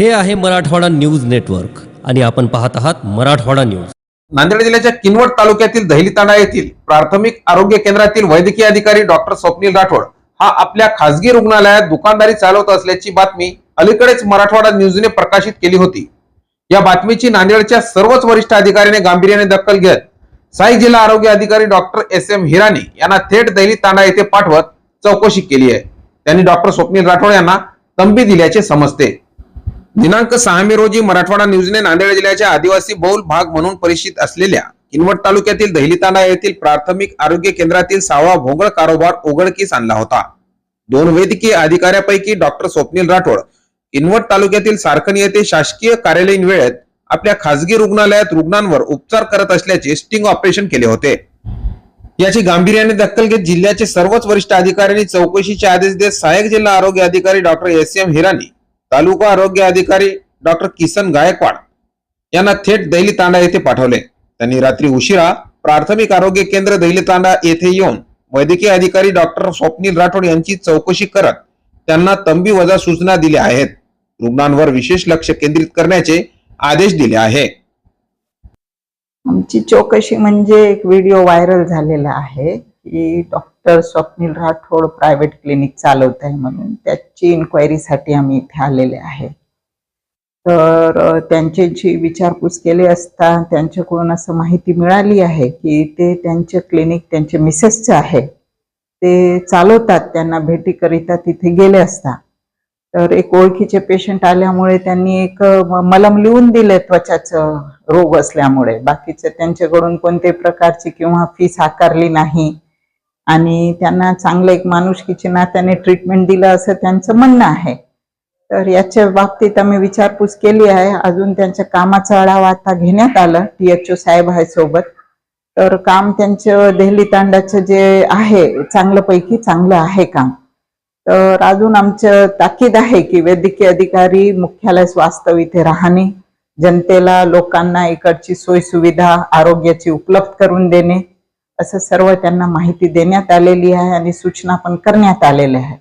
हे आहे Marathwada news network आणि आपण पाहत आहात मराठवाडा न्यूज. नांदेड जिल्ह्याच्या किनवट तालुक्यातील दहिलीतांडा येथील प्राथमिक आरोग्य केंद्रातील वैद्यकीय अधिकारी डॉक्टर स्वप्नील राठोड हा आपल्या खासगी रुग्णालयात दुकानदारी चालवत असल्याची बातमी अलीकडेच मराठवाडा न्यूजने प्रकाशित केली होती. या बातमीची नांदेडच्या सर्वच वरिष्ठ अधिकाऱ्याने गांभीर्याने दखल घेत साई जिल्हा आरोग्य अधिकारी डॉक्टर एस एम हिरानी यांना थेट दैली तांडा येथे पाठवत चौकशी केली आहे. त्यांनी डॉक्टर स्वप्नील राठोड यांना तंबी दिल्याचे समजते. दिनांक सहा मे रोजी मराठवाडा न्यूजने नांदेड जिल्ह्याच्या आदिवासी बहुल भाग म्हणून परिचित असलेल्या किनवट तालुक्यातील दहिलीतांडा येथील प्राथमिक आरोग्य केंद्रातील सहावा भोंगळ कारोबार उघडकीस आणला होता. दोन वैद्यकीय अधिकाऱ्यापैकी डॉक्टर स्वप्नील राठोड किनवट तालुक्यातील सारखणी येथे शासकीय कार्यालयीन वेळेत आपल्या खासगी रुग्णालयात रुग्णांवर उपचार करत असल्याचे स्टिंग ऑपरेशन केले होते. याची गांभीर्याने दखल घेत जिल्ह्याचे सर्वच वरिष्ठ अधिकाऱ्यांनी चौकशीचे आदेश देत सहाय्यक जिल्हा आरोग्य अधिकारी डॉक्टर एस एम हिरानी तालुका आरोग्य अधिकारी डॉक्टर किसन गायकवाड यांना थेट दैली तांडा येथे पाठवले. त्यांनी रात्री उशिरा प्राथमिक आरोग्य केंद्र दैली तांडा येथे येऊन वैद्यकीय अधिकारी डॉक्टर स्वप्नील राठोड यांची चौकशी करत त्यांना तंबी वजा सूचना दिल्या आहेत. रुग्णांवर विशेष लक्ष केंद्रित करण्याचे आदेश दिले आहे. आमची चौकशी म्हणजे एक व्हिडिओ व्हायरल झालेला आहे. की doctor Swapnil Rathod private clinic चालवत आहे म्हणून त्याची इन्क्वायरीसाठी आम्ही इथे आलेले आहे. तर त्यांच्याशी विचारपूस केली असता त्यांच्याकडून असं माहिती मिळाली आहे की ते त्यांचे क्लिनिक त्यांचे मिसेसचे आहे ते चालवतात त्यांना भेटीकरिता तिथे गेले असता. तर एक ओळखीचे पेशंट आल्यामुळे त्यांनी एक मलम लिहून दिले त्वचाचं रोग असल्यामुळे. बाकीचे त्यांच्याकडून कोणत्याही प्रकारची किंवा फीस आकारली नाही. आणि त्यांना चांगलं एक माणुसकीच्या नात्याने ट्रीटमेंट दिलं असं त्यांचं म्हणणं आहे. तर याच्या बाबतीत आम्ही विचारपूस केली आहे. अजून त्यांच्या कामाचा आढावा आता घेण्यात आला टी एच ओ साहेब आहे सोबत. तर काम त्यांचं देहली तांडाचं जे आहे चांगल्यापैकी चांगलं आहे काम. तर अजून आमचं ताकीद आहे की वैद्यकीय अधिकारी मुख्यालय वास्तव इथे राहणे जनतेला लोकांना इकडची सोय सुविधा आरोग्याची उपलब्ध करून देणे. असं सर्व त्यांना माहिती देण्यात आलेली आहे आणि सूचना पण करण्यात आलेल्या आहे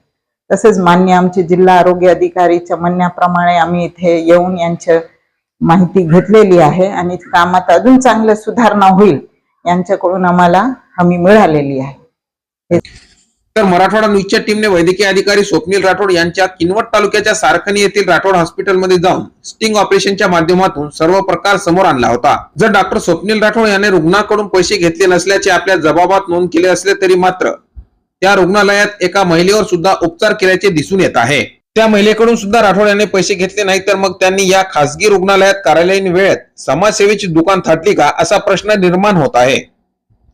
तसेच मान्य आमचे जिल्हा आरोग्य अधिकारीच्या म्हणण्याप्रमाणे आम्ही इथे येऊन यांच्या माहिती घेतलेली आहे आणि कामात अजून चांगलं सुधारणा होईल यांच्याकडून आम्हाला हमी मिळालेली आहे. तर मराठवाडा न्यूजच्या टीमने वैद्यकीय अधिकारी स्वप्नील राठोड यांच्या किनवट तालुक्याच्या सारखणी येथील राठोड हॉस्पिटलमध्ये जाऊन स्टिंग ऑपरेशनच्या माध्यमातून सर्व प्रकार समोर आणला होता. जर डॉक्टर स्वप्नील राठोड यांनी रुग्णाकडून पैसे घेतले नसल्याचे आपल्या जबाबात नोंद केले असले तरी मात्र त्या रुग्णालयात एका महिलेवर सुद्धा उपचार केल्याचे दिसून येत आहे. त्या महिलेकडून सुद्धा राठोड यांनी पैसे घेतले नाही तर मग त्यांनी या खासगी रुग्णालयात कार्यालयीन वेळेत समाजसेवेची दुकान थाटली का असा प्रश्न निर्माण होत आहे.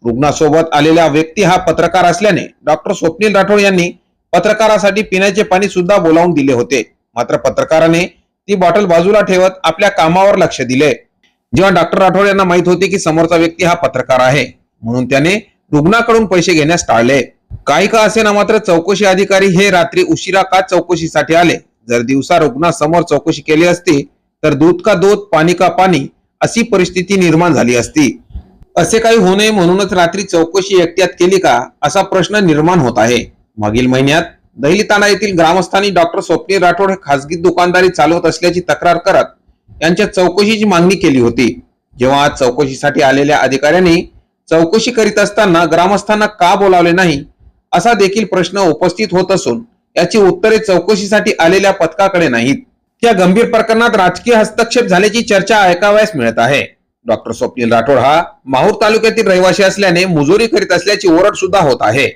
रुग्णासोबत आलेला व्यक्ती हा पत्रकार असल्याने डॉक्टर स्वप्नील राठोड यांनी पत्रकारासाठी पिण्याचे पाणी सुद्धा बोलावून दिले होते. मात्र पत्रकाराने ती बॉटल बाजूला ठेवत आपल्या कामावर लक्ष दिले. जेव्हा डॉक्टर राठोड यांना माहीत होते की समोरचा व्यक्ती हा पत्रकार आहे म्हणून त्याने रुग्णाकडून पैसे घेण्यास टाळले. काही का असे ना मात्र चौकशी अधिकारी हे रात्री उशिरा का चौकशीसाठी आले? जर दिवसा रुग्णासमोर चौकशी केली असती तर दूध का दूध पाणी का पाणी अशी परिस्थिती निर्माण झाली असती. असे काही होऊ नये म्हणूनच रात्री चौकशी एकट्यात केली का असा प्रश्न निर्माण होत आहे. मागील महिन्यात दहिलीताना येथील ग्रामस्थांनी डॉक्टर स्वप्नील राठोड हे खासगी दुकानदारी चालवत असल्याची तक्रार करत यांच्या चौकशीची मागणी केली होती. जेव्हा आज चौकशीसाठी आलेल्या अधिकाऱ्यांनी चौकशी करीत असताना ग्रामस्थांना का बोलावले नाही असा देखील प्रश्न उपस्थित होत असून याची उत्तरे चौकशीसाठी आलेल्या पथकाकडे नाहीत. या गंभीर प्रकरणात राजकीय हस्तक्षेप झाल्याची चर्चा ऐकावयास मिळत आहे. डॉक्टर स्वप्नील राठोड हा माहूर तालुक्यातील रहिवासी असल्याने मुजोरी करीत असल्याची ओरड सुद्धा होत आहे.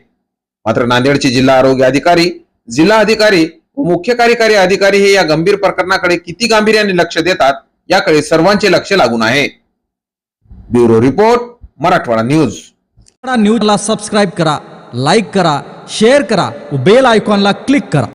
मात्र नांदेडचे जिल्हा आरोग्य अधिकारी जिल्हा अधिकारी व मुख्य कार्यकारी अधिकारी हे या गंभीर प्रकरणाकडे किती गांभीर्याने लक्ष देतात याकडे सर्वांचे लक्ष लागून आहे. Bureau report Marathwada news. न्यूजला सबस्क्राईब करा लाईक करा शेअर करा बेल आयकॉनला क्लिक करा.